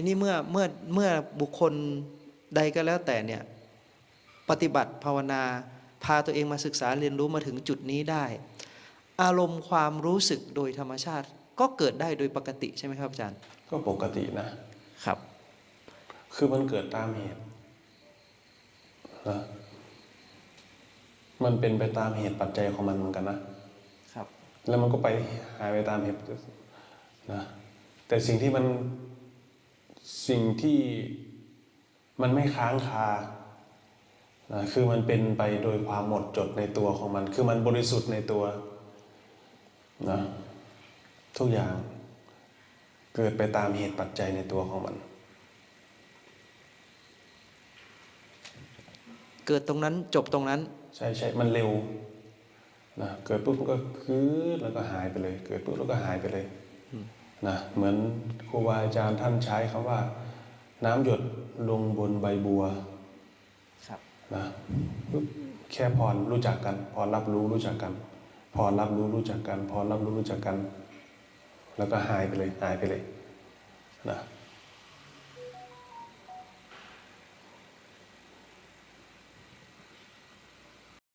ทีนี้เมื่อเมื่อเมื่อบุคคลใดก็แล้วแต่เนี่ยปฏิบัติภาวนาพาตัวเองมาศึกษาเรียนรู้มาถึงจุดนี้ได้ อารมณ์ความรู้สึกโดยธรรมชาติ ก็เกิดได้โดยปกติใช่ไหมครับอาจารย์ ก็ปกตินะครับ คือมันเกิดตามเหตุนะมันเป็นไปตามเหตุปัจจัยของมันเหมือนกันนะครับ แล้วมันก็ไปหายไปตามเหตุนะแต่สิ่งที่มัน สิ่งที่มันไม่ค้างคานะคือมันเป็นไปโดยความหมดจดในตัวของมัน คือมันบริสุทธิ์ในตัวนะทุกอย่างเกิดไปตามเหตุปัจจัยในตัวของมัน เกิดตรงนั้นจบตรงนั้น ใช่ใช่มันเร็วนะเกิดปุ๊บมันก็คืดแล้วก็หายไปเลย เกิดปุ๊บแล้วก็หายไปเลย นะเหมือนครูบาอาจารย์ท่านใช้คำว่า น้ำหยดลงบนใบบัวครับนะปุ๊บแค่พรรู้จักกัน พรรับรู้รู้จักกัน พรรับรู้รู้จักกัน พรรับรู้รู้จักกัน แล้วก็หายไปเลยหายไปเลยนะ